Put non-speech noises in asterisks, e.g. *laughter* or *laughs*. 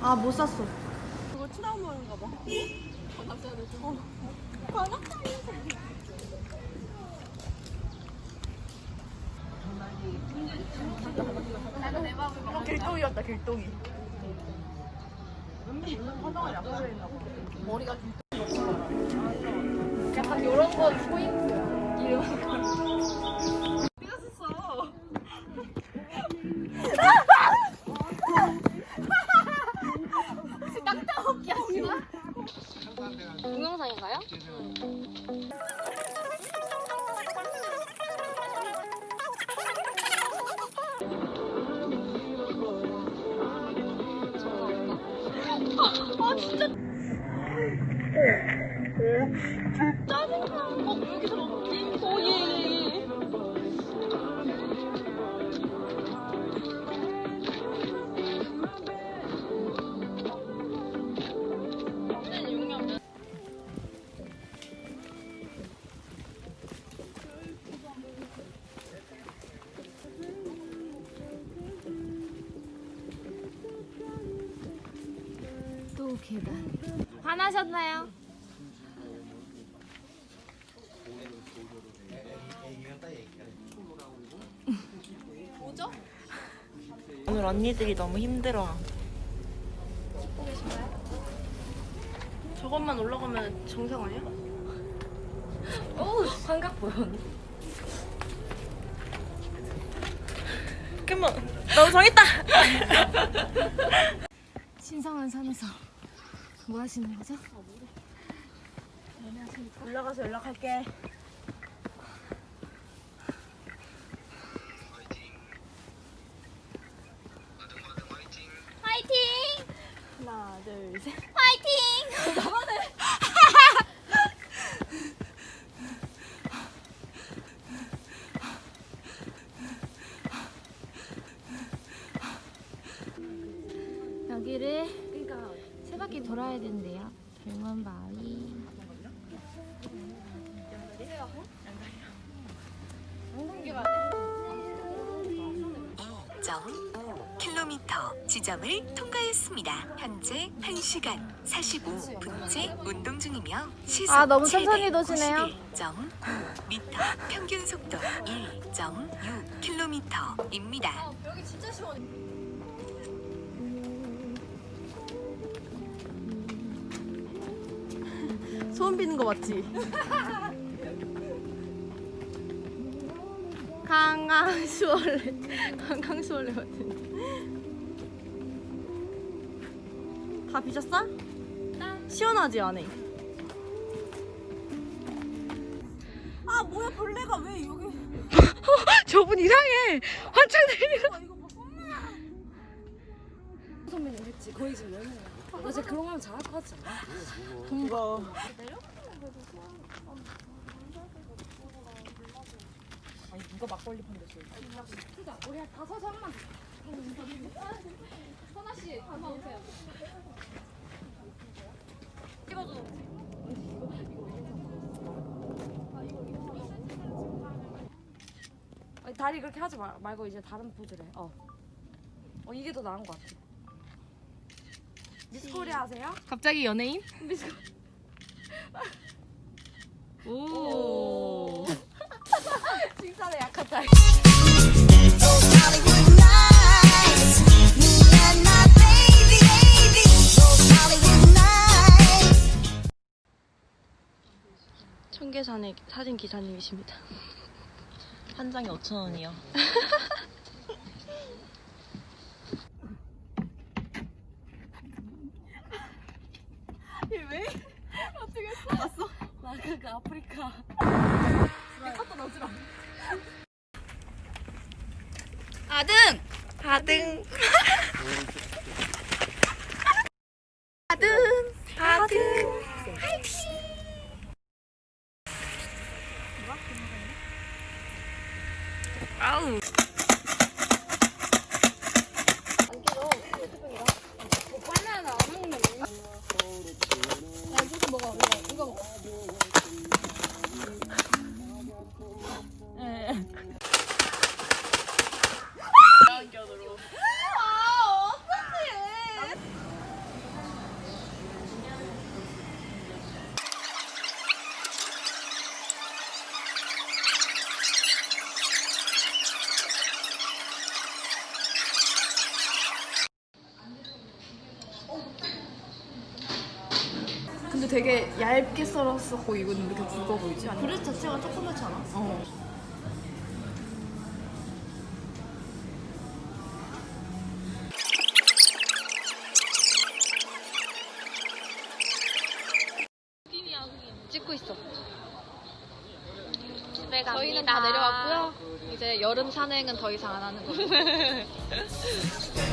못 샀어. 그거 트라우마인가 봐. 관악산에서. 어. 관악산에서. 길동이었다 길동이. 머리가 약간 이런 건 포인트야. 이런 건. 아 또 계단. 화나셨나요? 뭐죠? 오늘 언니들이 너무 힘들어. 저것만 올라가면 정상 아니야? *laughs* 오, 환각 보여. 그만, 너무 정했다. 신성한 산에서 뭐 하시는 거죠? 올라가서 연락할게. 화이팅! 하나, 둘, 셋. 화이팅! 여기를 세 바퀴 돌아야 된대요. 돌문바위. 킬로미터 지점을 통과했습니다. 현재 1시간 45분째 운동 중이며 시속 아, 너무 천천히 도시네요. 91.9m 평균 속도 1.6km입니다. 여기 진짜 시원해. 소원 비는 거 맞지? 강강수월래 강강수월래 같은데 다 비셨어? 시원하지 안에? 아 뭐야 벌레가 왜 여기? *laughs* 저분 이상해. 환청 봐. 선배님 했지 거의 지금 몇 명이야 나 진짜 그런 거 하면 잘할 것 같지 않아? 이거. 아니 누가 막걸리 판댔어 그니까 우리 한 다섯 잔만 선아씨 한번 오세요 찍어줘 아니, 다리 그렇게 하지 말, 말고 이제 다른 포즈를 해. 어. 어 이게 더 나은 것 같아 미스코리아 하세요? 갑자기 연예인? 미스 오. 칭찬에 약한 타입 청계산의 사진 기사님이십니다. 한 장에 5천 원이요. *laughs* *laughs* 나그 아프리카 아등. 바등. 아등. 바등. 아우. 바나나 안 먹는 거 야, 이거 먹어, 이거, 이거 먹어. 되게 얇게 썰었었고 이거는 이렇게 굵어 보이지? 아니, 그릇 자체가 조그맣지 않아? 어. 찍고 있어. 집에 갑니다. 저희는 다 내려왔고요. 이제 여름 산행은 더 이상 안 하는 거예요. *laughs*